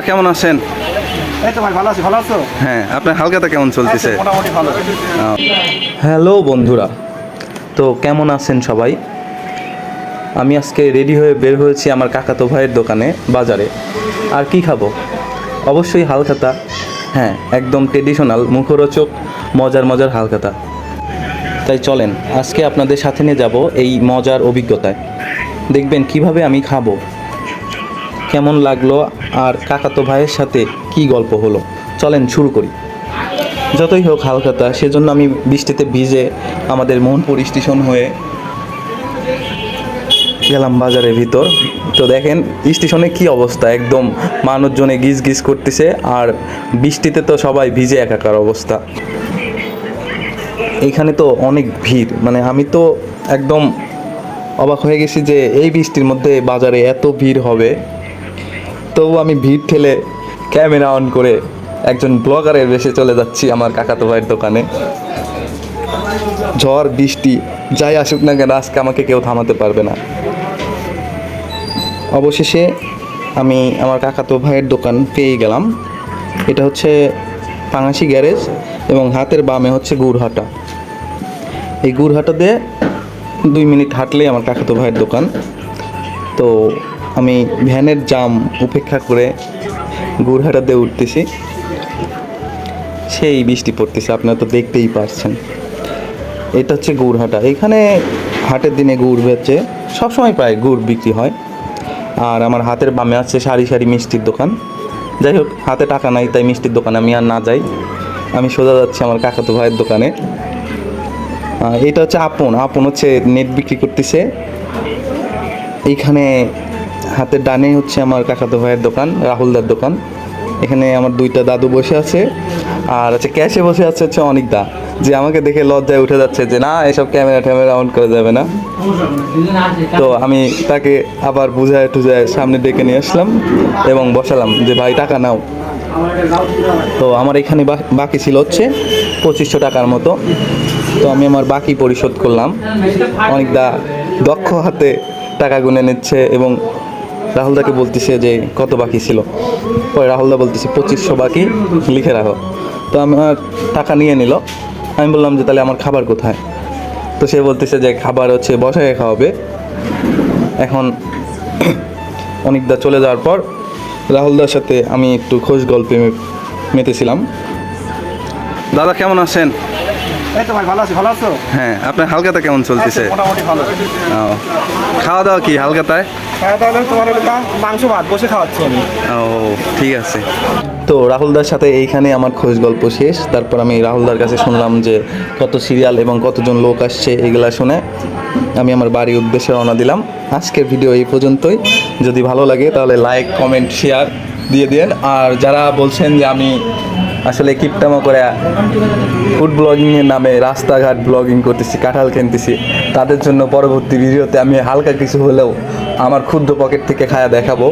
কেমন আছেন? হ্যাঁ আপনার হালকাতা কেমন চলতেছে? আচ্ছা, হ্যালো বন্ধুরা তো কেমন আছেন সবাই? আমি আজকে রেডি হয়ে বের হয়েছি আমার কাকাতো ভাইয়ের দোকানে বাজারে। আর কি খাব? অবশ্যই হালখাতা হ্যাঁ একদম ট্রেডিশনাল মুখরোচক মজার মজার হালখাতা তাই চলেন আজকে আপনাদের সাথে নিয়ে যাব এই মজার অভিজ্ঞতায়। দেখবেন কীভাবে আমি খাব কেমন লাগল আর কাকাতো ভাইয়ের সাথে কি গল্প হলো? চলেন শুরু করি। যতই হোক হালখাতা সেজন্য আমি বৃষ্টিতে ভিজে আমাদের মোহনপুর স্টেশন হয়ে গেলাম বাজারের ভিতর। তো দেখেন, স্টেশনে কি অবস্থা? একদম মানুষজনে গিজ গিজ করতেছে আর বৃষ্টিতে তো সবাই ভিজে একাকার অবস্থা। এইখানে তো অনেক ভিড়। মানে আমি তো একদম অবাক হয়ে গেছি যে এই বৃষ্টির মধ্যে বাজারে এত ভিড় হবে। তবু আমি ভিড় ঠেলে ক্যামেরা অন করে একজন ব্লগারের বেশে চলে যাচ্ছি আমার কাকাতো ভাইয়ের দোকানে। ঝড়, বৃষ্টি, যাই আসুক না কেন, আজকে আমাকে কেউ থামাতে পারবে না। অবশেষে আমি আমার কাকাতো ভাইয়ের দোকান পেয়ে গেলাম। এটা হচ্ছে পাঙাশি গ্যারেজ এবং হাতের বামে হচ্ছে গুড়হাটা। এই গুড়হাটা দিয়ে দুই মিনিট হাঁটলেই আমার কাকাতো ভাইয়ের দোকান। তো আমি ভ্যানের জাম উপেক্ষা করে গুড়হাটা দিয়ে উঠতেছি। সেই বৃষ্টি পড়তেছে, আপনারা তো দেখতেই পারছেন। এটা হচ্ছে গুড়হাটা। এখানে হাটের দিনে গুড় বেচে সবসময় প্রায় গুড় বিক্রি হয়। আর আমার হাতের বামে আছে সারি সারি মিষ্টির দোকান। যাই হোক, হাতে টাকা নাই, তাই মিষ্টির দোকানে আমি আর না যাই। আমি সোজা যাচ্ছি আমার কাকাতো ভাইয়ের দোকানে। এটা হচ্ছে আপন। আপন হচ্ছে নেট বিক্রি করতেছে। এইখানে হাতের ডানে হচ্ছে আমার কাকাতো ভাইয়ের দোকান, রাহুলদার দোকান। এখানে আমার দুইটা দাদু বসে আছে, আর হচ্ছে ক্যাশে বসে আছে হচ্ছে অনেক দা যে আমাকে দেখে লজ্জায় উঠে যাচ্ছে যে, না, এসব ক্যামেরা ট্যামেরা অন করা যাবে না। তো আমি তাকে আবার বুঝায় টুজায় সামনে ডেকে নিয়ে আসলাম এবং বসালাম যে, ভাই, টাকা নাও। তো আমার এখানে বাকি ছিল হচ্ছে পঁচিশশো টাকার মতো। তো আমি আমার বাকি পরিশোধ করলাম। অনেকদা দক্ষ হাতে টাকা গুনে নিচ্ছে এবং রাহুলদাকে বলতেছে যে, কত বাকি ছিল? পরে রাহুলদা বলতেছে, পঁচিশশো বাকি, লিখে রাখো। তো আমার টাকা নিয়ে নিল। আমি বললাম যে, তাহলে আমার খাবার কোথায়? তো সে বলতেছে যে, খাবার হচ্ছে বসায় খাওয়াবে। এখন অনেকদা চলে যাওয়ার পর রাহুলদার সাথে আমি একটু খোঁজ গল্পে মেতেছিলাম। দাদা কেমন আছেন? এই তো ভাই ভালো আছি ভালো আছো? হ্যাঁ আপনার হালকাতা কেমন চলতেছে? আচ্ছা, মোটামুটি ভালো। ও, খাওয়া দাওয়া কি হালকাতায় খাওয়া দাওয়া তোমার মাংস ভাত বসে খাওয়াচ্ছি আমি। ও ঠিক আছে। তো রাহুলদার সাথে এইখানে আমার খোঁজ গল্প শেষ। তারপর আমি রাহুলদার কাছে শুনলাম যে কত সিরিয়াল এবং কতজন লোক আসছে এগুলা শুনে। আমি আমার বাড়ির উদ্দেশ্যে রওনা দিলাম। আজকের ভিডিও এই পর্যন্তই। যদি ভালো লাগে তাহলে লাইক কমেন্ট শেয়ার দিয়ে দিন আর যারা বলছেন যে আমি আসলে কিপটামো করে ফুড ব্লগিংয়ের নামে রাস্তাঘাট ব্লগিং করতেছি, কাঁঠাল কিনতেছি। তাদের জন্য পরবর্তী ভিডিওতে আমি হালকা কিছু হলেও আমার ক্ষুদ্র পকেট থেকে খায়া দেখাবো।